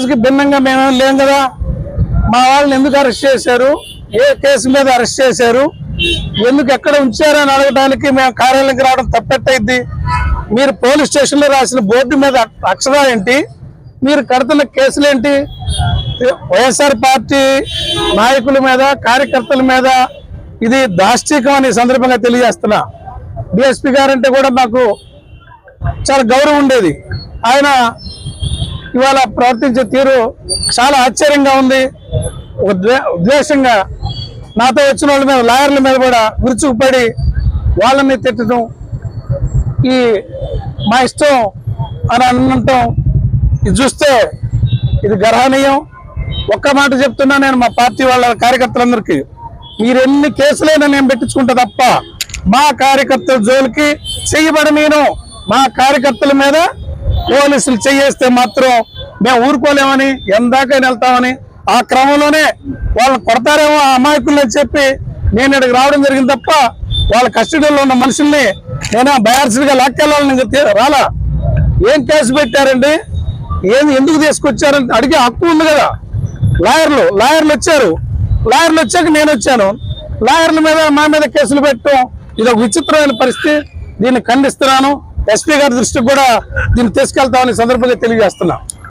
కేసుకి భిన్నంగా మేమేం లేం కదా? మా వాళ్ళని ఎందుకు అరెస్ట్ చేశారు? ఏ కేసు మీద అరెస్ట్ చేశారు? ఎందుకు ఎక్కడ ఉంచారు అని అడగడానికి మేము కార్యాలయంకి రావడం తప్పెట్టయిద్ది? మీరు పోలీస్ స్టేషన్లో రాసిన బోర్డు మీద అక్షరాలు ఏంటి? మీరు కడుతున్న కేసులు ఏంటి? వైఎస్ఆర్ పార్టీ నాయకుల మీద కార్యకర్తల మీద ఇది దాష్టికం అనే సందర్భంగా తెలియజేస్తున్నా. డిఎస్పీ గారంటే కూడా మాకు చాలా గౌరవం ఉండేది. ఆయన ఇవాళ ప్రవర్తించే తీరు చాలా ఆశ్చర్యంగా ఉంది. ఒక ద్వేషంగా నాతో వచ్చిన వాళ్ళ మీద లాయర్ల మీద కూడా విరుచుకుపడి వాళ్ళని తిట్టడం ఈ మా ఇష్టం అని అనటం ఇది చూస్తే ఇది గర్హనీయం. ఒక్క మాట చెప్తున్నా నేను మా పార్టీ వాళ్ళ కార్యకర్తలందరికీ మీరు ఎన్ని కేసులైనా నేను పెట్టించుకుంటా తప్ప మా కార్యకర్తల జోలికి చెయ్యబడి నేను మా కార్యకర్తల మీద పోలీసులు చేయేస్తే మాత్రం మేము ఊరుకోలేమని ఎందాకైనా వెళ్తామని ఆ క్రమంలోనే వాళ్ళు కొడతారేమో ఆ చెప్పి నేను ఇక్కడికి రావడం జరిగింది తప్ప వాళ్ళ కస్టడీలో ఉన్న మనుషుల్ని నేను బయార్సీగా లాక్కెళ్ళాలని రాలా. ఏం కేసు పెట్టారండి? ఏం ఎందుకు తీసుకొచ్చారని అడిగే హక్కు ఉంది కదా. లాయర్లు లాయర్లు వచ్చారు. లాయర్లు వచ్చాక నేను వచ్చాను. లాయర్ల మీద మా మీద కేసులు పెట్టడం ఇది ఒక విచిత్రమైన పరిస్థితి. దీన్ని ఖండిస్తున్నాను. ఎస్పీ గారి దృష్టికి కూడా దీన్ని తీసుకెళ్తామని సందర్భంగా తెలియజేస్తున్నా.